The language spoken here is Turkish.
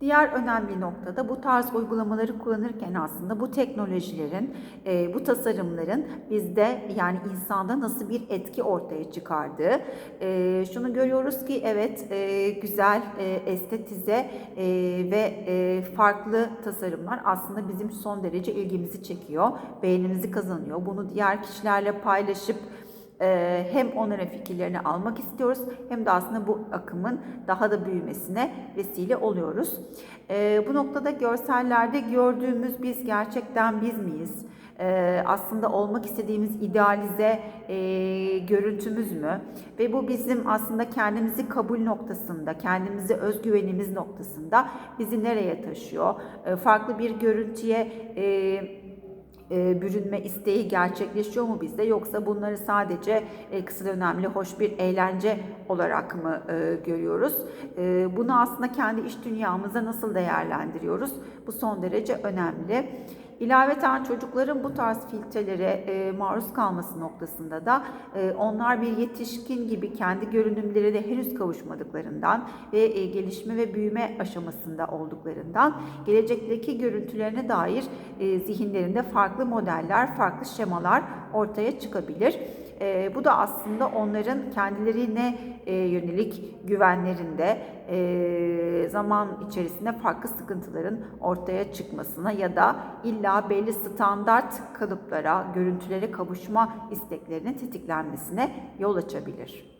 Diğer önemli nokta da bu tarz uygulamaları kullanırken aslında bu teknolojilerin, e, bu tasarımların bizde yani insanda nasıl bir etki ortaya çıkardığı. E, şunu görüyoruz ki evet e, güzel, estetize ve farklı tasarımlar aslında bizim son derece ilgimizi çekiyor, beğenimizi kazanıyor. Bunu diğer kişilerle paylaşıp hem onların fikirlerini almak istiyoruz hem de aslında bu akımın daha da büyümesine vesile oluyoruz. Ee, bu noktada görsellerde gördüğümüz biz gerçekten biz miyiz? Ee, aslında olmak istediğimiz idealize e, görüntümüz mü? Ve bu bizim aslında kendimizi kabul noktasında, kendimizi özgüvenimiz noktasında bizi nereye taşıyor? Ee, farklı bir görüntüye e, e, bürünme isteği gerçekleşiyor mu bizde yoksa bunları sadece e, kısa dönemli hoş bir eğlence olarak mı e, görüyoruz? E, bunu aslında kendi iş dünyamızda nasıl değerlendiriyoruz? Bu son derece önemli. İlaveten çocukların bu tarz filtrelere e, maruz kalması noktasında da e, onlar bir yetişkin gibi kendi görünümlerine henüz kavuşmadıklarından ve e, gelişme ve büyüme aşamasında olduklarından gelecekteki görüntülerine dair e, zihinlerinde farklı modeller, farklı şemalar ortaya çıkabilir. E, bu da aslında onların kendilerine e, yönelik güvenlerinde e, zaman içerisinde farklı sıkıntıların ortaya çıkmasına ya da illa belli standart kalıplara, görüntülere kavuşma isteklerinin tetiklenmesine yol açabilir.